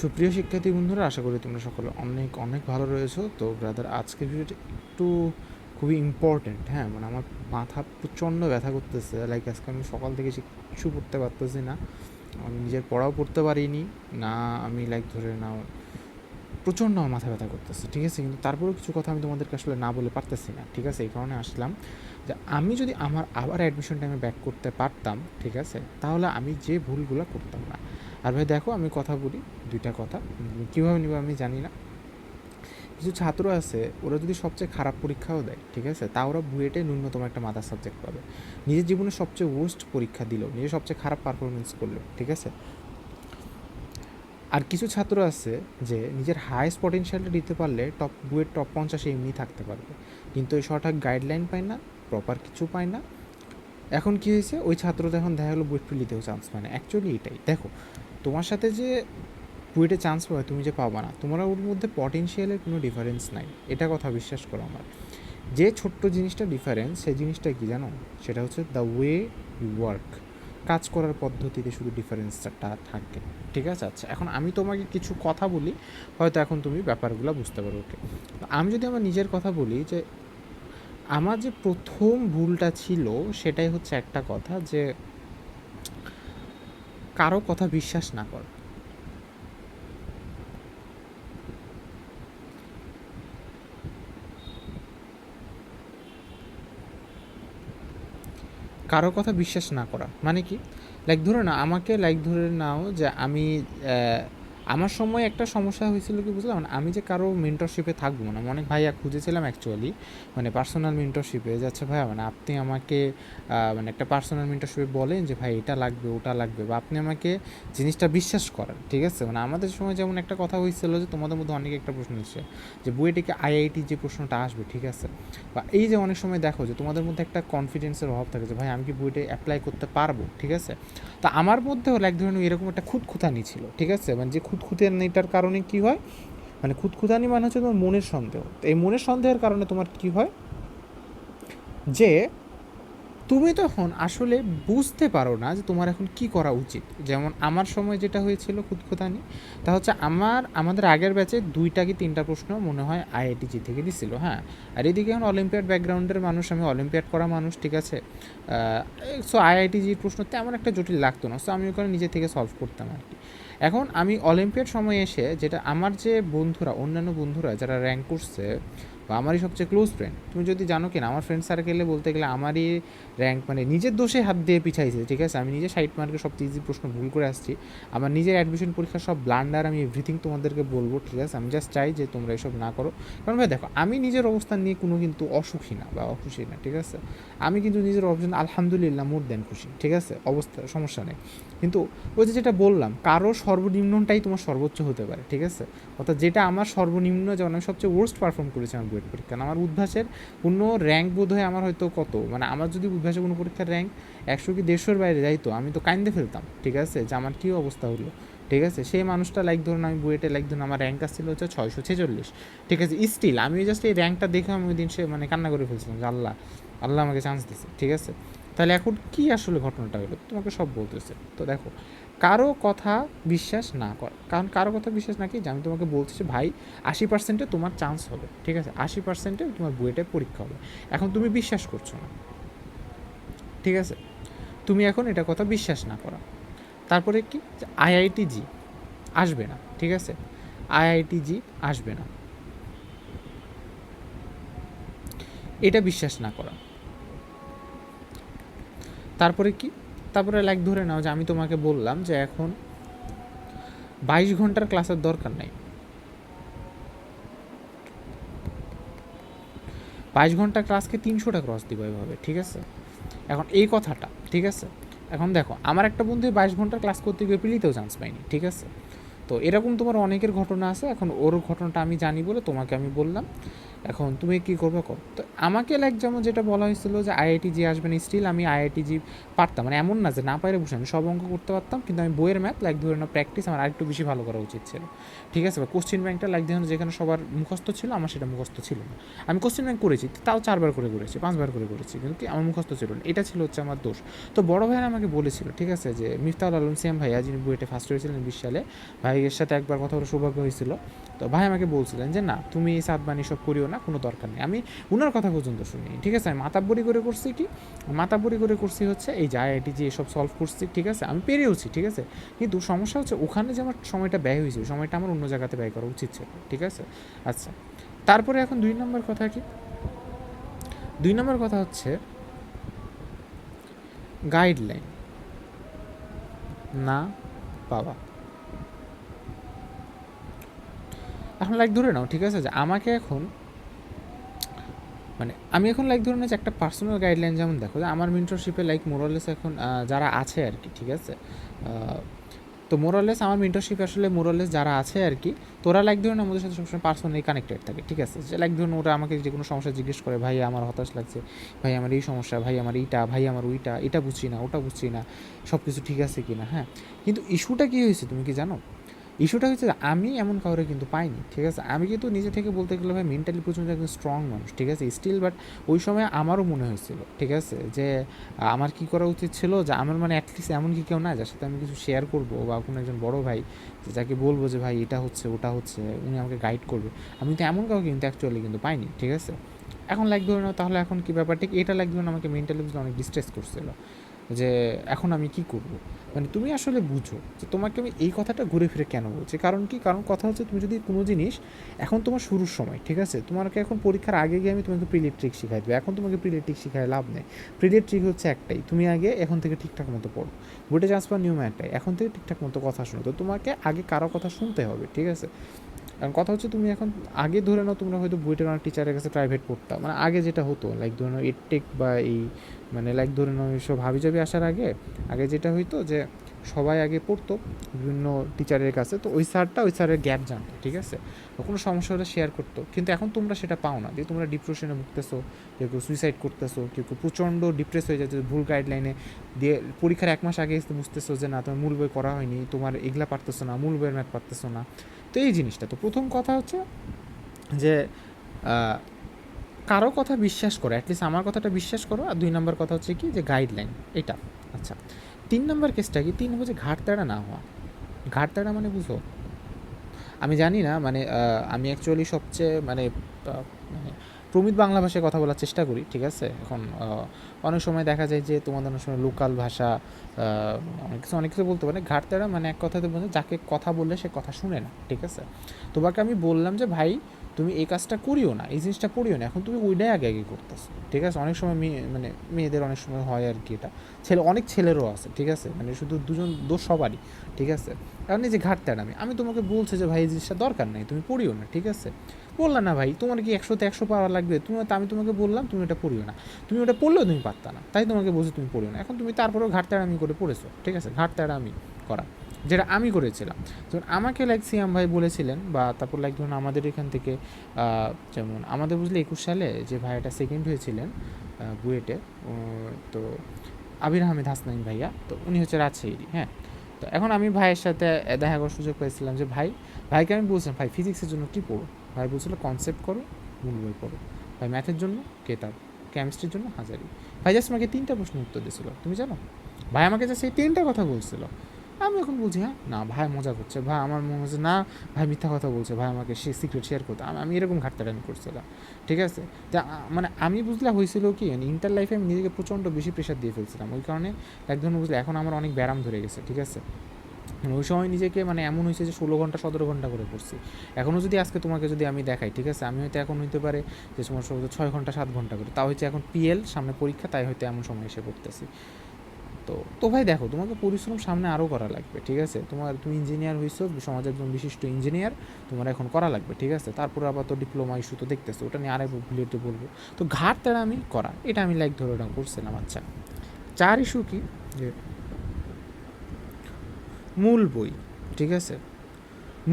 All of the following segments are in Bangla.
সুপ্রিয় শিক্ষার্থী বন্ধুরা, আশা করি তোমরা সকলে অনেক অনেক ভালো রয়েছো। তো ব্রাদার আজকের ভিডিওটা একটু খুবই ইম্পর্ট্যান্ট হ্যাঁ? মানে আমার মাথা প্রচণ্ড ব্যথা করতেছে। লাইক আজকে আমি সকাল থেকে কিছু পড়তে পারতেছি না। আমি নিজের পড়াও পড়তে পারিনি। না, আমি লাইক ধরে নাও, প্রচণ্ড আমার মাথা ব্যথা করতেছে, ঠিক আছে? কিন্তু তারপরেও কিছু কথা আমি তোমাদেরকে আসলে না বলে পারতেছি না, ঠিক আছে? এই কারণে আসলাম যে আমি যদি আমার আবার অ্যাডমিশন টাইমে ব্যাক করতে পারতাম, ঠিক আছে? তাহলে আমি যে ভুলগুলো করতাম না। আর ভাই দেখো, আমি কথা বলি, দুইটা কথা। কীভাবে নিব আমি জানি না। কিছু ছাত্র আছে, ওরা যদি সবচেয়ে খারাপ পরীক্ষাও দেয়, ঠিক আছে? তা ওরা বুয়েটে ন্যূনতম একটা মাদার সাবজেক্ট পাবে। নিজের জীবনে সবচেয়ে ওয়েস্ট পরীক্ষা দিল, নিজের সবচেয়ে খারাপ পারফরমেন্স করল, ঠিক আছে? আর কিছু ছাত্র আছে যে, নিজের হাইস্ট পটেনশিয়ালটা দিতে পারলে টপ বুয়ের টপ পঞ্চাশে এমনি থাকতে পারবে। কিন্তু ওই সঠিক গাইডলাইন পায় না প্রপার কিছু পায় না। এখন কি হয়েছে? ওই ছাত্রটা এখন দেখা গেলো বুয়েট ফিলিতেও চান্স পায় না। অ্যাকচুয়ালি এটাই। দেখো তোমার সাথে যে বুয়েটে চান্স পাবে তুমি যে পাবা না, তোমার ওর মধ্যে পটেনশিয়ালের কোনো ডিফারেন্স নাই। এটা কথা বিশ্বাস করো আমার। যে ছোট্ট জিনিসটা ডিফারেন্স সেই জিনিসটা কি জানো? সেটা হচ্ছে দ্য ওয়ে ইউ ওয়ার্ক কাজ করার পদ্ধতিতে শুধু ডিফারেন্সটা থাকে। ঠিক আছে? আচ্ছা এখন আমি তোমাকে কিছু কথা বলি, হয়তো এখন তুমি ব্যাপারগুলো বুঝতে পারো ওকে আমি যদি আমার নিজের কথা বলি যে, আমার যে প্রথম ভুলটা ছিল, সেটাই হচ্ছে একটা কথা যে কারও কথা বিশ্বাস না কর। কারও কথা বিশ্বাস না করা। মানে কি? লাইক ধরে না, আমাকে লাইক ধরে নাও যে আমি আমার সময় একটা সমস্যা হয়েছিল কি বুঝলাম? মানে আমি যে কারও মেন্টরশিপে থাকব না আমি অনেক ভাইয়া খুঁজেছিলাম অ্যাকচুয়ালি মানে পার্সোনাল মেন্টরশিপে যাচ্ছে ভাইয়া মানে আপনি আমাকে মানে একটা পার্সোনাল মেন্টরশিপে বলেন যে, ভাই, এটা লাগবে, ওটা লাগবে। বা আপনি আমাকে জিনিসটা বিশ্বাস করেন, ঠিক আছে? মানে আমাদের সময় যেমন একটা কথা হয়েছিল যে, তোমাদের মধ্যে অনেক একটা প্রশ্ন এসেছে যে, বুয়েটিকে আইআইটি যে প্রশ্নটা আসবে, ঠিক আছে? বা এই যে অনেক সময় দেখো যে, তোমাদের মধ্যে একটা কনফিডেন্সের অভাব থাকে যে, ভাই, আমি কি বুয়েটে অ্যাপ্লাই করতে পারব? ঠিক আছে? তা আমার মধ্যেও এক ধরনের এরকম একটা খুঁতখুতানি ছিল, ঠিক আছে? মানে যে খুঁতখুতানিটার কারণে কি হয়? মানে খুঁতখুঁতানি মানে হচ্ছে তোমার মনের সন্দেহ। তো এই মনের সন্দেহের কারণে তোমার কি হয়? যে তুমি তখন আসলে বুঝতে পারো না যে তোমার এখন কি করা উচিত। যেমন আমার সময় যেটা হয়েছিল খুঁতখুতানি তা হচ্ছে আমার, আমাদের আগের ব্যাচে দুইটা কি তিনটা প্রশ্ন মনে হয় আইআইটিজি থেকে দিছিল হ্যাঁ। আর এদিকে এখন অলিম্পিয়াড ব্যাকগ্রাউন্ডের মানুষ, আমি অলিম্পিয়াড করা মানুষ, ঠিক আছে? সো আইআইটিজির প্রশ্ন তেমন একটা জটিল লাগতো না সো আমি ওখানে নিজে থেকে সলভ করতাম আর কি। এখন আমি অলিম্পিয়াড সময় এসে যেটা আমার যে বন্ধুরা, অন্যান্য বন্ধুরা যারা র্যাঙ্ক করছে বা আমারই সবচেয়ে ক্লোজ ফ্রেন্ড তুমি যদি জানো কিনা, আমার ফ্রেন্ড সার্কেলে বলতে গেলে আমারই র্যাঙ্ক মানে নিজের দোষে হাত দিয়ে পিছাইছে, ঠিক আছে? আমি নিজে সাইড মার্কে সবচেয়ে ইজি প্রশ্ন ভুল করে আসছি। আমার নিজের অ্যাডমিশন পরীক্ষার সব ব্লান্ডার আমি এভরিথিং তোমাদেরকে বলব, ঠিক আছে? আমি জাস্ট চাই যে তোমরা এসব না করো। কারণ ভাই দেখো, আমি নিজের অবস্থান নিয়ে কোনো কিন্তু অসুখী না বা অখুশি না, ঠিক আছে? আমি কিন্তু নিজের অবস্থান আলহামদুলিল্লাহ মোর দেন খুশি, ঠিক আছে? অবস্থা, সমস্যা নেই। কিন্তু ওই যে যেটা বললাম, কারও সর্বনিম্নটাই তোমার সর্বোচ্চ হতে পারে, ঠিক আছে? অর্থাৎ যেটা আমার সর্বনিম্ন, যেমন আমি সবচেয়ে ওয়ার্স্ট পারফর্ম করেছি আমার বুয়েট পরীক্ষা। আমার উদ্ভাসের কোনো র্যাঙ্ক বোধ হয় আমার হয়তো কত? মানে আমার যদি উদ্ভাসে কোনো পরীক্ষার র্যাঙ্ক একশো কি দেড়শোর বাইরে যাইতো আমি তো কাইন্দে ফেলতাম, ঠিক আছে? যে আমার কী অবস্থা হলো? ঠিক আছে? সেই মানুষটা লাইক ধরুন আমি বুয়েটে লাইক ধরুন আমার র্যাঙ্ক আসছিল হচ্ছে ছয়শো ছেচল্লিশ। ঠিক আছে? স্টিল আমি জাস্ট এই র্যাঙ্কটা দেখে আমি ওই দিন সে মানে কান্না করে ফেলছিলাম যে আল্লাহ আল্লাহ আমাকে চান্স দিছে, ঠিক আছে? তাহলে এখন কি আসলে ঘটনাটা হলো? তোমাকে সব বলতেছে। তো দেখো কারও কথা বিশ্বাস না কর। কারণ কারও কথা বিশ্বাস না কি? যে আমি তোমাকে বলতেছি ভাই, আশি পার্সেন্টে তোমার চান্স হবে, ঠিক আছে? আশি পার্সেন্টে তোমার বুয়েটে পরীক্ষা হবে। এখন তুমি বিশ্বাস করছ না, ঠিক আছে? তুমি এখন এটা কথা বিশ্বাস না করা তারপরে কি? আইআইটি জি আসবে না, ঠিক আছে? আইআইটি জি আসবে না। এটা বিশ্বাস না করা তারপরে কি? তারপরে লাইক ধরে নাও যে আমি তোমাকে বললাম যে এখন বাইশ ঘণ্টার ক্লাসের দরকার নাই। বাইশ ঘণ্টা ক্লাসকে তিনশোটা ক্রস দিব এভাবে, ঠিক আছে? এখন এই কথাটা, ঠিক আছে? এখন দেখো, আমার একটা বন্ধু বাইশ ঘণ্টা ক্লাস করতে গিয়ে পিলিতেও চান্স পাইনি ঠিক আছে? তো এরকম তোমার অনেকের ঘটনা আছে, এখন ওর ঘটনাটা আমি জানি বলে তোমাকে আমি বললাম। এখন তুমি কি করবে করো তো আমাকে লাইক যেমন যেটা বলা হয়েছিল যে আইআইটি জি আসবেন স্টিল আমি আইআইটি জি পারতাম। মানে এমন না যে না পারে বসে আমি সব অঙ্ক করতে পারতাম, কিন্তু আমি বইয়ের ম্যাথ লাইক ধরে না প্র্যাকটিস আমার আরেকটু বেশি ভালো করা উচিত ছিল। ঠিক আছে? বা কোশ্চিন ব্যাংকটা লাইক দেখুন যেখানে সবার মুখস্থ ছিল, আমার সেটা মুখস্থ ছিল না। আমি কোশ্চিন ব্যাংক করেছি, তাও চারবার করে করেছি, পাঁচবার করে করেছি, কিন্তু কি আমার মুখস্থ ছিল না। এটা ছিল হচ্ছে আমার দোষ। তো বড় ভাইয়ের আমাকে বলেছিল, ঠিক আছে? যে মিফতাউল আলম সিয়াম ভাইয়া, যিনি বুয়েটে ফার্স্ট হয়েছিলেন বিশ সালে, ভাইয়ের সাথে একবার কথা বলে সৌভাগ্য হয়েছিল। তো ভাই আমাকে বলছিলেন যে, না, তুমি এই সাতবানি সব করিও না, কোনো দরকার নেই। আমি উনার কথা পর্যন্ত শুনি। ঠিক আছে, আমি মাতাব্বরি করে করছি কি মাতাব্বরি করে করছি হচ্ছে এই যে আইআইটি যে এসব সলভ করছি, ঠিক আছে, আমি পেরেওছি, ঠিক আছে। কিন্তু সমস্যা হচ্ছে ওখানে যে আমার সময়টা ব্যয় হয়েছে সময়টা আমার অন্য জায়গাতে ব্যয় করা উচিত ছিল, ঠিক আছে? আচ্ছা তারপরে এখন দুই নম্বর কথা কি? দুই নম্বর কথা হচ্ছে গাইডলাইন না পাওয়া। এখন লাইক ধরে নাও, ঠিক আছে? যে আমাকে এখন মানে আমি এখন লাইক ধরে যে একটা পার্সোনাল গাইডলাইন যেমন দেখো, যে আমার মেন্টরশিপে লাইক মোরালেস এখন যারা আছে আর কি, ঠিক আছে? তো মোরালেস আমার মেন্টরশিপ আসলে মোরালেস যারা আছে আর কি, তোরা লাইক ধরুন আমাদের সাথে সবসময় পার্সোনালি কানেক্টেড থাকে, ঠিক আছে? যে লাইক ধরুন ওরা আমাকে যে কোনো সমস্যা জিজ্ঞেস করে, ভাই, আমার হতাশ লাগছে, ভাই, আমার এই সমস্যা, ভাই, আমার এইটা, ভাই, আমার ওইটা, এটা বুঝছি না, ওটা বুঝছি না সব কিছু ঠিক আছে কি না হ্যাঁ কিন্তু ইস্যুটা কী হয়েছে তুমি কি জানো? ইস্যুটা হচ্ছে আমি এমন কাউরে কিন্তু পাইনি, ঠিক আছে? আমি কিন্তু নিজে থেকে বলতে গেলে ভাই মেন্টালি প্রচণ্ড একজন স্ট্রং মানুষ, ঠিক আছে? স্টিল বাট ওই সময় আমারও মনে হয়েছিল, ঠিক আছে? যে আমার কি করা উচিত ছিল যে আমার মানে অ্যাটলিস্ট এমন কি কেউ না যার সাথে আমি কিছু শেয়ার করব বা কোনো একজন বড় ভাই যাকে বলব যে ভাই এটা হচ্ছে, ওটা হচ্ছে, উনি আমাকে গাইড করবে। আমি তো এমন কাউকে কিন্তু অ্যাকচুয়ালি কিন্তু পাইনি, ঠিক আছে? এখন ধরে নাও তাহলে এখন কি ব্যাপার? ঠিক এটা লাইক ধরুন আমাকে মেন্টালি অনেক ডিস্ট্রেস করছিল। যে এখন আমি কি করব? মানে তুমি আসলে বুঝো যে তোমাকে আমি এই কথাটা ঘুরে ফিরে কেন বলছি? কারণ কি? কারণ কথা হচ্ছে তুমি যদি কোনো জিনিস এখন তোমার শুরুর সময়, ঠিক আছে? তোমাকে এখন পরীক্ষার আগে গিয়ে আমি তোমাকে প্রিলিপ ট্রিক শিখাই দেবো। এখন তোমাকে প্রিলিপ ট্রিক শিখায় লাভ নেই। প্রিলিপ ট্রিক হচ্ছে একটাই। তুমি আগে এখন থেকে ঠিকঠাক মতো পড়ো। চান্স পাওয়ার নিয়ম একটাই এখন থেকে ঠিকঠাক মতো কথা শোনো। তো তোমাকে আগে কারও কথা শুনতে হবে, ঠিক আছে? কারণ কথা হচ্ছে তুমি এখন আগে ধরে নাও তোমরা হয়তো বইটার অনেক টিচারের কাছে প্রাইভেট পড়তাম মানে আগে যেটা হতো লাইক ধরে নাও এডটেক বা এই মানে লাইক ধরে নাও এইসব হাবি হাবিজাবি আসার আগে আগে যেটা হইতো যে সবাই আগে পড়তো বিভিন্ন টিচারের কাছে, তো ওই স্যারটা ওই স্যারের গ্যাপ জানতো, ঠিক আছে? কোনো সমস্যা হলে শেয়ার করতো। কিন্তু এখন তোমরা সেটা পাও না, যে তোমরা ডিপ্রেশনে ভুগতেছো, কেউ কেউ সুইসাইড করতেছো, কেউ কেউ প্রচণ্ড ডিপ্রেস হয়ে যাচ্ছে, ভুল গাইডলাইনে দিয়ে পরীক্ষার এক মাস আগে বুঝতেছো যে না, তোমার মূল বই করা হয়নি, তোমার এগুলা পারতেছো না, মূল বইয়ের ম্যাথ পারতেছো না। তো এই জিনিসটা। তো প্রথম কথা হচ্ছে যে কারও কথা বিশ্বাস করো অ্যাটলিস্ট আমার কথাটা বিশ্বাস করো, আর দুই নম্বর কথা হচ্ছে কি যে গাইডলাইন এটা। আচ্ছা তিন নম্বর কেসটা কি? তিন হচ্ছে ঘাটতাড়া না হওয়া। ঘাটতাড়া মানে বুঝো? আমি জানি না মানে আমি অ্যাকচুয়ালি সবচেয়ে মানে মানে প্রমিত বাংলা ভাষায় কথা বলার চেষ্টা করি, ঠিক আছে? এখন অনেক সময় দেখা যায় যে তোমাদের অনেক সময় লোকাল ভাষা অনেক কিছু অনেক কিছু বলতে পারে ঘাটতাড়া মানে এক কথাতে বলতে যাকে কথা বললে সে কথা শুনে না, ঠিক আছে? তোমাকে আমি বললাম যে, ভাই, তুমি এই কাজটা করিও না, এই জিনিসটা করিও না, এখন তুমি ওইটাই আগে আগে করতেছো। ঠিক আছে? অনেক সময় মেয়ে মানে মেয়েদের অনেক সময় হয় আর কি এটা। ছেলে, অনেক ছেলেরও আছে, ঠিক আছে? মানে শুধু দুজন, দোষ সবারই। ঠিক আছে? কারণ এই যে ঘাটতে আমি আমি তোমাকে বলছি যে ভাই, এই জিনিসটা দরকার নেই, তুমি পড়িও না, ঠিক আছে? বললাম না ভাই, তোমার কি একশোতে একশো পাওয়া লাগবে? তুমি আমি তোমাকে বললাম, তুমি ওটা পড়িও না। তুমি ওটা পড়লেও তুমি পারতা না। তাই তোমাকে বলছি তুমি পড়িও না। এখন তুমি তারপরেও ঘাটতে আমি করে পড়েছো, ঠিক আছে? ঘাটতে আমি করা, যেটা আমি করেছিলাম। যেমন আমাকে লাইক সিয়াম ভাই বলেছিলেন বা তারপর লাইক ধরুন আমাদের এখান থেকে যেমন আমাদের বুঝলে একুশ সালে যে ভাইয়াটা সেকেন্ড হয়েছিলেন বুয়েটে তো আবির আহমেদ হাসনাইন ভাইয়া, তো উনি হচ্ছে রাজশাহীরই হ্যাঁ? তো এখন আমি ভাইয়ের সাথে দেখা করার সুযোগ পেয়েছিলাম যে, ভাই, ভাইকে আমি বলছিলাম, ভাই ফিজিক্সের জন্য কী পড়ো? ভাই বলছিল কনসেপ্ট করো, মূল বই পড়ো। ভাই ম্যাথের জন্য কেতাব কেমিস্ট্রির জন্য হাজারি। ভাই জাস্ট আমাকে তিনটা প্রশ্ন উত্তর দিয়েছিল, তুমি জানো? ভাই আমাকে জাস্ট সেই তিনটা কথা বলছিল। আমি এখন বলছি হ্যাঁ না, ভাই মজা করছে, ভাই আমার মনে হচ্ছে, না, ভাই মিথ্যা কথা বলছে, ভাই আমাকে সে সিক্রেট শেয়ার করতো, আমি এরকম ঘাটতাটানি করছিলাম ঠিক আছে? তা মানে আমি বুঝলে হয়েছিল কি মানে ইন্টার লাইফে আমি নিজেকে প্রচণ্ড বেশি প্রেশার দিয়ে ফেলছিলাম। ওই কারণে এক ধরনের বুঝলে এখন আমার অনেক ব্যারাম ধরে গেছে, ঠিক আছে? মানে ওই সময় নিজেকে মানে এমন হয়েছে যে ষোলো ঘণ্টা, সতেরো ঘণ্টা করে পড়ছি এখনও যদি আজকে তোমাকে যদি আমি দেখাই, ঠিক আছে? আমি হয়তো এখন হইতে পারে যে তোমার ছয় ঘণ্টা, সাত ঘণ্টা করে। তাও হচ্ছে এখন পিএল সামনে পরীক্ষা, তাই হয়তো এমন সময় এসে পড়তেছি। তো তো ভাই দেখো, তোমাকে পরিশ্রম সামনে আরও করা লাগবে, ঠিক আছে? তোমার তুমি ইঞ্জিনিয়ার হয়েছো সমাজের একজন বিশিষ্ট ইঞ্জিনিয়ার তোমার এখন করা লাগবে, ঠিক আছে? তারপর আবার তো ডিপ্লোমা ইস্যু তো দেখতেছো, ওটা নিয়ে আরেক ভিডিওতে বলব। তো ঘাট তারা আমি করা, এটা আমি লাইক ধরে ওটা করছিলাম আচ্ছা চার ইস্যু কি? যে মূল বই, ঠিক আছে?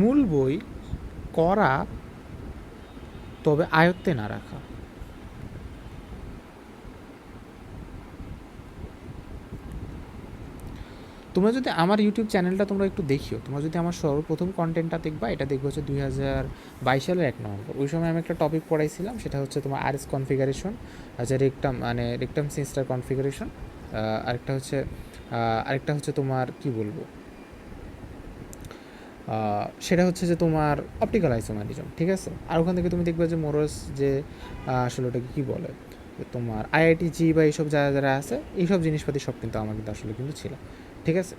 মূল বই করা, তবে আয়ত্তে না রাখা। তোমরা যদি আমার ইউটিউব চ্যানেলটা তোমরা একটু দেখিও, তোমরা যদি আমার সর্বপ্রথম কন্টেন্টটা দেখবা, এটা দেখব হচ্ছে দুই হাজার বাইশ সালের এক নভেম্বর। ওই সময় আমি একটা টপিক পড়াইছিলাম, সেটা হচ্ছে তোমার আরএস কনফিগারেশন আচ্ছা রেকটাম মানে রেকটাম সিস্টার কনফিগারেশন আরেকটা হচ্ছে আরেকটা হচ্ছে তোমার, কি বলব? সেটা হচ্ছে যে তোমার অপটিক্যাল আইসোমারিজম ঠিক আছে? আর ওখান থেকে তুমি দেখবে যে মোরস যে আসলে ওটাকে কী বলে? তোমার আইআইটি জি বা এইসব যারা যারা আছে, এইসব জিনিসপাতি সব কিন্তু আমার কিন্তু আসলে কিন্তু ছিল। ঠিক আছে?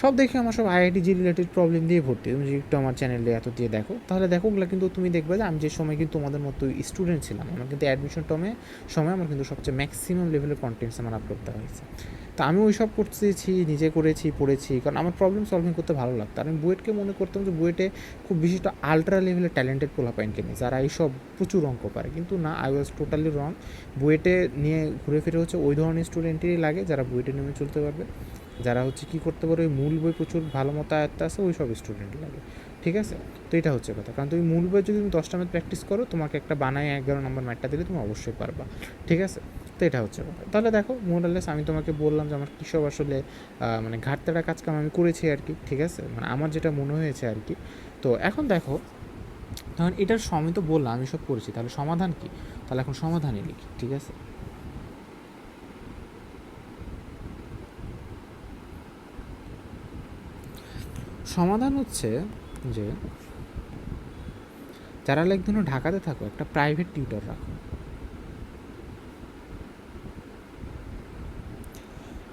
সব দেখে আমার সব আইআইটি জি রিলেটেড প্রবলেম দিয়ে ভর্তি। তুমি যদি একটু আমার চ্যানেলে এত দিয়ে দেখো, তাহলে দেখো ওগুলো কিন্তু তুমি দেখবে যে আমি যে সময় কিন্তু তোমাদের মতো স্টুডেন্ট ছিলাম, আমার কিন্তু অ্যাডমিশন টমে সময় আমার কিন্তু সবচেয়ে ম্যাক্সিমাম লেভেলের কন্টেন্টস আমার আপলোড দেওয়া হয়েছে। তো আমি ওই সব করতেছি, নিজে করেছি, পড়েছি, কারণ আমার প্রবলেম সলভিং করতে ভালো লাগতো। আমি বুয়েটকে মনে করতাম যে বুয়েটে খুব বিশিষ্ট আলট্রা লেভেলের ট্যালেন্টেড পোলাপাইনকে নিয়ে, যারা এইসব প্রচুর অঙ্ক পারে। কিন্তু না আই ওয়াজ টোটালি রং বুয়েটে নিয়ে ঘুরে ফিরে হচ্ছে ওই ধরনের স্টুডেন্টেরই লাগে যারা বুয়েটে নেমে চলতে পারবে। যারা হচ্ছে কী করতে পারে ওই মূল বই প্রচুর ভালো মতো আয়ত্ত আছে, ওই সব স্টুডেন্ট লাগে। ঠিক আছে? তো এটা হচ্ছে কথা। কারণ তুমি মূল বই যদি তুমি দশটা ম্যাথ প্র্যাকটিস করো, তোমাকে একটা বানায় এগারো নম্বর ম্যাথটা দিলে তুমি অবশ্যই পারবা। ঠিক আছে? তো এটা হচ্ছে কথা। তাহলে দেখো মোরালেস আমি তোমাকে বললাম যে আমার কৃষক আসলে মানে ঘাটতাটা কাজকাম আমি করেছি আর কি। ঠিক আছে? মানে আমার যেটা মনে হয়েছে আর কি। তো এখন দেখো তখন এটার সময় তো বললাম, আমি সব করেছি। তাহলে সমাধান কি? তাহলে এখন সমাধানই লিখি। ঠিক আছে? সমাধান হচ্ছে যে যারা লাইক ধরো ঢাকাতে থাকো, একটা প্রাইভেট টিউটর রাখো।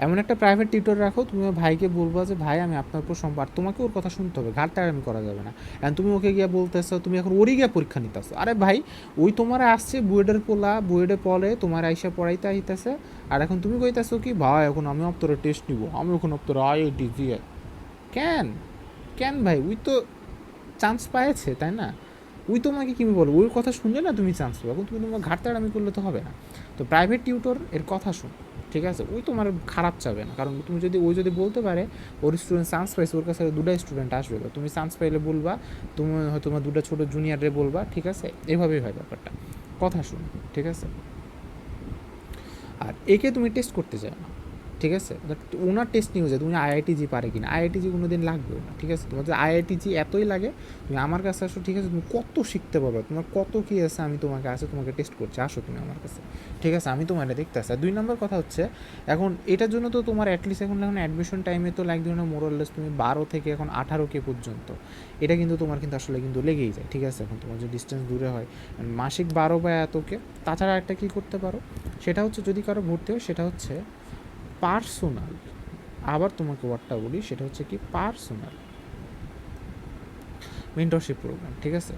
এমন একটা প্রাইভেট টিউটর রাখো, তুমি ভাইকে বলব যে, ভাই, আমি আপনার উপর সম্পাদ তোমাকে ওর কথা শুনতে হবে ঘাট আমি করা যাবে না। এখন তুমি ওকে গিয়ে বলতেছো, তুমি এখন ওরই গিয়ে পরীক্ষা নিতেছো। আরে ভাই, ওই তোমার আসছে বুয়েডের পোলা বুয়েডে পলে তোমার আইসা পড়াইতে আইতেছে। আর এখন তুমি কইতেছো কি, ভাই, এখন আমি অপ্তরে টেস্ট নিব, আমি এখন অপ্তরে আইআইটি জিএ কেন? কেন ভাই? ওই তো চান্স পাইছে তাই না? ওই তোমাকে কী বলো ওই কথা শুনলে না তুমি চান্স পাবো। তুমি তোমার ঘাটতাড়ামি করলে তো হবে না। তো প্রাইভেট টিউটর এর কথা শুন, ঠিক আছে? ওই তোমার খারাপ চাবে না। কারণ তুমি যদি, ওই যদি বলতে পারে, ওর স্টুডেন্ট চান্স পাইছে, ওর কাছে দুটাই স্টুডেন্ট আসবে। তুমি চান্স পাইলে বলবা, তুমি হয়তো তোমার দুটো ছোটো জুনিয়রে বলবা, ঠিক আছে? এভাবেই হয় ব্যাপারটা। কথা শুন, ঠিক আছে? আর একে তুমি টেস্ট করতে চাও না। ঠিক আছে? ওনার টেস্ট নিয়ে যায় তুমি আইআইটি জি পারে কিনা? আইআইটি জি কোনো দিন লাগবে না, ঠিক আছে? তোমার আইআইটি জি এতই লাগে, তুমি আমার কাছে আসো, ঠিক আছে? তুমি কত শিখতে পারবে? তোমার কত কী আছে আমি তোমাকে আসে, তোমাকে টেস্ট করছি, আসো তুমি আমার কাছে? ঠিক আছে? আমি তোমার দেখতে আসি দুই নম্বর কথা হচ্ছে, এখন এটার জন্য তো তোমার অ্যাটলিস্ট এখন এখন অ্যাডমিশন টাইমে তো লাইক ধরনের মোরাললেস তুমি বারো থেকে এখন আঠারো কে পর্যন্ত, এটা কিন্তু তোমার কিন্তু আসলে কিন্তু লেগেই যায়, ঠিক আছে? এখন তোমার যে ডিস্টেন্স দূরে হয়, মাসিক বারো বা এতকে, তাছাড়া একটা কী করতে পারো? সেটা হচ্ছে যদি কারও ভর্তি হয়, সেটা হচ্ছে পার্সোনাল। আবার তোমাকে ওয়ার্ডটা বলি, সেটা হচ্ছে কি পার্সোনাল। মেন্টরশিপ প্রোগ্রাম ঠিক আছে?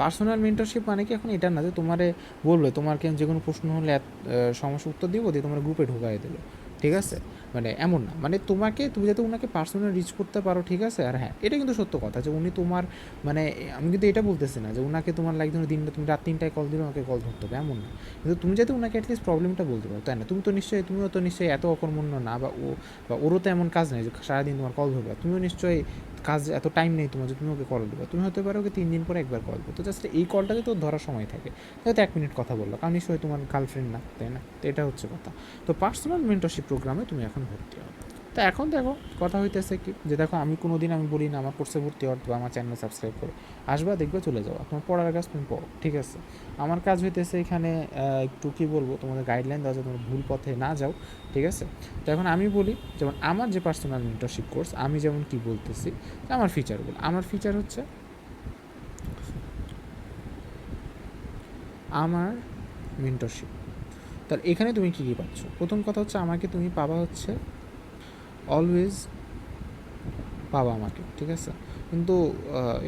পার্সোনাল মেন্টরশিপ মানে কি? এখন এটা না যে তোমারে বলবে তোমার কেন যে কোনো প্রশ্ন হলে সমস্যা উত্তর দিব, দিয়ে তোমার গ্রুপে ঢোকাই দিল ঠিক আছে? মানে এমন না। মানে তোমাকে, তুমি যাতে ওনাকে পার্সোনাল রিচ করতে পারো, ঠিক আছে? আর হ্যাঁ এটা কিন্তু সত্য কথা যে উনি তোমার মানে আমি কিন্তু এটা বলতেছি না যে ওনাকে তোমার লাইক ধরো দিনটা, তুমি রাত তিনটায় কল দিলে ওনাকে কল ধরতে হবে, এমন না। কিন্তু তুমি যাতে ওনাকে অ্যাটলিস্ট প্রবলেমটা বলতে পারো, তাই না? তুমি তো নিশ্চয়ই, তুমিও তো নিশ্চয়ই এত অকর্মণ্য না বা ও, বা ওরও তো এমন কাজ নেই যে সারাদিন তোমার কল ধরবে। তুমিও নিশ্চয়ই কাজ, এত টাইম নেই তোমার যে তুমি ওকে কল দেবে। তুমি হতে পারো ওকে তিন দিন পরে একবার কল তো জাস্ট এই কলটাতে তো ধরার সময় থাকে। হয়তো এক মিনিট কথা বলল। কারণ নিশ্চয়ই তোমার গার্লফ্রেন্ড না, তাই না? তো এটা হচ্ছে কথা। তো পার্সোনাল মেন্টরশিপ প্রোগ্রামে তুমি এখন ভর্তি হবে। তো এখন দেখো, কথা হইতেছে কি, যে দেখো আমি কোনো দিন আমি বলি না, আমার কোর্সে ভর্তি হওয়ার বা আমার চ্যানেল সাবস্ক্রাইব করো। আসবা, দেখবে চলে যাওয়া তোমার পড়ার কাজ তুমি পড়ো, ঠিক আছে? আমার কাজ হইতেছে এখানে একটু কী বলব, তোমাদের গাইডলাইন দেওয়া যায় তোমার ভুল পথে না যাও, ঠিক আছে? তো এখন আমি বলি, যেমন আমার যে পার্সোনাল মেন্টরশিপ কোর্স আমি যেমন কি বলতেছি আমার ফিচারগুলো আমার ফিচার হচ্ছে, আমার মেন্টরশিপ তাহলে এখানে তুমি কী কী পাচ্ছ? প্রথম কথা হচ্ছে আমাকে তুমি পাবা হচ্ছে অলওয়েজ পাবা আমাকে, ঠিক আছে? কিন্তু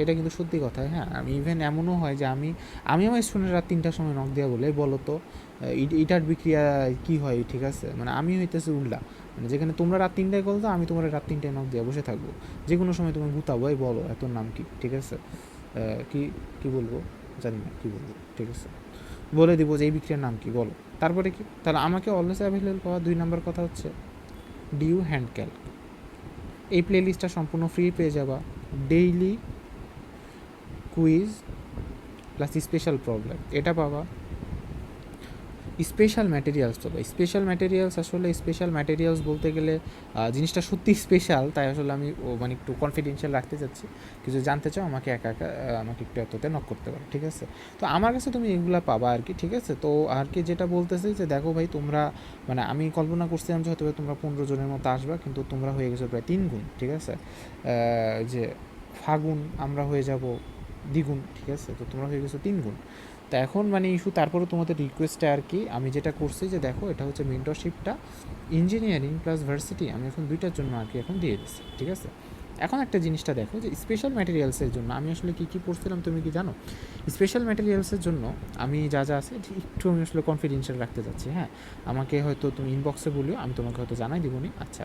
এটা কিন্তু সত্যি কথা হ্যাঁ? আমি ইভেন এমনও হয় যে আমি আমি আমার স্টুডেন্ট রাত তিনটার সময় নক দেওয়া বলে বলো তো ইটার বিক্রিয়া কী হয়, ঠিক আছে? মানে আমি হইতেছি উল্লা মানে যেখানে তোমরা রাত তিনটায় কল আমি তোমার রাত তিনটায় নক দিয়ে বসে থাকব। যে কোনো সময় তুমি গুতাবো, এই বলো এত নাম কি, ঠিক আছে? কি কি বলব? জানি না, কী বলব, ঠিক আছে? বলে দিব যে এই বিক্রিয়ার নাম কি, বলো। তারপরে কি? তাহলে আমাকে অলওয়েজ অ্যাভেলেবল পাওয়া দুই নম্বর কথা হচ্ছে ডিউ হ্যান্ড ক্যালক এই প্লে লিস্টটা সম্পূর্ণ ফ্রি পেয়ে যাবা। Daily quiz plus special problem এটা পাবা। স্পেশাল ম্যাটেরিয়ালস পাবা স্পেশাল ম্যাটেরিয়ালস আসলে স্পেশাল ম্যাটেরিয়ালস বলতে গেলে জিনিসটা সত্যি স্পেশাল তাই আসলে আমি মানে একটু কনফিডেন্সিয়াল রাখতে চাচ্ছি। কিছু জানতে চাও, আমাকে একা একা আমাকে একটু এততে নক করতে পারো, ঠিক আছে? তো আমার কাছে তুমি এগুলো পাবা আর কি, ঠিক আছে? তো আর কি যেটা বলতেছি যে, দেখো ভাই, তোমরা মানে আমি কল্পনা করছিলাম যে হয়তো তোমরা পনেরো জনের মতো আসবা, কিন্তু তোমরা হয়ে গেছো প্রায় তিন গুণ, ঠিক আছে? যে ফাগুন আমরা হয়ে যাব দ্বিগুণ, ঠিক আছে? তো তোমরা হয়ে গেছো তিন গুণ। তো এখন মানে ইস্যু তারপরে তোমাদের রিকোয়েস্টে আর কি, আমি যেটা করছি যে দেখো, এটা হচ্ছে মেন্টরশিপটা ইঞ্জিনিয়ারিং প্লাস ভার্সিটি আমি এখন দুইটার জন্য আর কি এখন দিয়ে দিচ্ছি ঠিক আছে? এখন একটা জিনিসটা দেখো যে স্পেশাল ম্যাটেরিয়ালসের জন্য, আমি আসলে কী কী পড়ছিলাম তুমি কি জানো? স্পেশাল ম্যাটেরিয়ালসের জন্য আমি যা যা আছে একটু আমি আসলে কনফিডেন্সিয়াল রাখতে চাচ্ছি হ্যাঁ? আমাকে হয়তো তুমি ইনবক্সে বলিও, আমি তোমাকে হয়তো জানাই দিবনি আচ্ছা।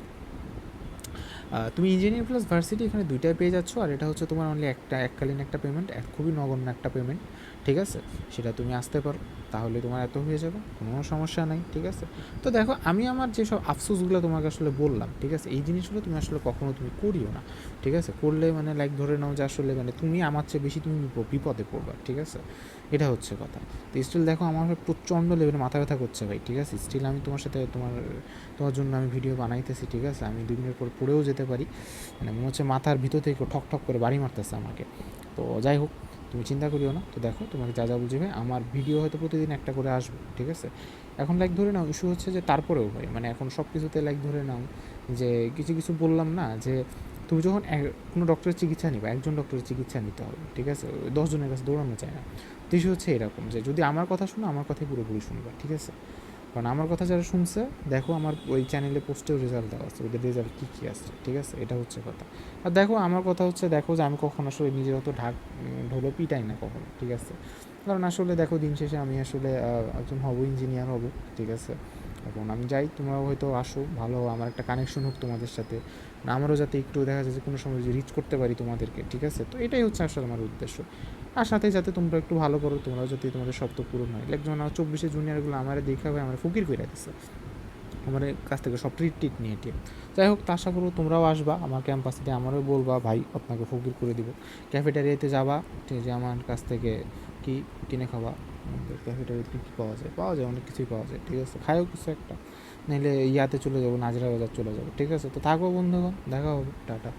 তুমি ইঞ্জিনিয়ারিং প্লাস ভার্সিটি এখানে দুইটাই পেয়ে যাচ্ছ, আর এটা হচ্ছে তোমার অনলি একটা, এককালীন একটা পেমেন্ট খুবই নগণ্য একটা পেমেন্ট ঠিক আছে? সেটা তুমি আসতে পারো, তাহলে তোমার এত হয়ে যাবে, কোনো সমস্যা নাই, ঠিক আছে? তো দেখো, আমি আমার যেসব আফসোসগুলো তোমাকে আসলে বললাম, ঠিক আছে? এই জিনিসগুলো তুমি আসলে কখনো তুমি করিও না, ঠিক আছে? করলে মানে লাইক ধরে নাও যে আসলে মানে তুমি আমার চেয়ে বেশি তুমি বিপদে পড়বা, ঠিক আছে? এটা হচ্ছে কথা। তো স্টিল দেখো, আমার প্রচণ্ড লেভেলে মাথা ব্যথা করছে ভাই, ঠিক আছে? স্টিল আমি তোমার সাথে তোমার তোমার জন্য আমি ভিডিও বানাইতেছি, ঠিক আছে? আমি দুই মিনিট পর পড়েও যেতে পারি। মানে মনে হচ্ছে মাথার ভিতর থেকে ঠক ঠক করে বাড়ি মারতেছে আমাকে। তো যাই হোক তুমি চিন্তা করিও না। তো দেখো, তোমাকে যা যা বুঝবে, আমার ভিডিও হয়তো প্রতিদিন একটা করে আসবে, ঠিক আছে? এখন লাইক ধরে নাও ইস্যু হচ্ছে যে তারপরেও ভাই মানে এখন সব কিছুতে লাইক ধরে নাও যে কিছু কিছু বললাম না যে তুমি যখন কোনো ডক্টরের চিকিৎসা নিবা, একজন ডক্টরের চিকিৎসা নিতে হবে, ঠিক আছে? দশজনের কাছে দৌড়ানো চায় না। তো ইস্যু হচ্ছে এরকম যে যদি আমার কথা শোনো, আমার কথাই পুরোপুরি শুনবা, ঠিক আছে? কারণ আমার কথা যারা শুনছে, দেখো আমার ওই চ্যানেলে পোস্টেও রেজাল্ট দেওয়া আছে, ওদের রেজাল্ট কী কী আসছে ঠিক আছে? এটা হচ্ছে কথা। আর দেখো, আমার কথা হচ্ছে, দেখো যে আমি কখন আসলে নিজের অত ঢাক ঢোলো পিটাই না কখনো, ঠিক আছে? কারণ আসলে দেখো দিন শেষে আমি আসলে একজন হব ইঞ্জিনিয়ার হব, ঠিক আছে? এখন আমি যাই, তোমরাও হয়তো আসো, ভালো আমার একটা কানেকশন হোক তোমাদের সাথে। আমারও যাতে একটু দেখা যায় যে কোনো সময় রিচ করতে পারি তোমাদেরকে, ঠিক আছে? তো এটাই হচ্ছে আসলে আমার উদ্দেশ্য। আর সাথে যাতে তোমরা একটু ভালো করো, তোমরাও যাতে তোমাদের শব্দ পূরণ হয়। লাইক যেমন আমার চব্বিশে জুনিয়রগুলো আমার দেখা হয় আমার ফকির করে দিচ্ছে আমার কাছ থেকে সব ট্রিট টিট নিয়ে টিম যাই হোক, তা আশা করব তোমরাও আসবা, আমার ক্যাম্পাসে দিয়ে আমারও বলবা, ভাই, আপনাকে ফকির করে দিব। ক্যাফেটারিয়াতে যাবা আছে, আমার কাছ থেকে কি, কিনে খাবা ভিতরে কী পাওয়া যায়? পাওয়া যায়, অনেক কিছুই পাওয়া যায়, ঠিক আছে? খায়ও কিছু একটা। নাহলে ইয়াতে চলে যাব, নাজরা বাজার চলে যাব, ঠিক আছে? তো থাকো বন্ধুগণ, দেখা হবে, টাটা।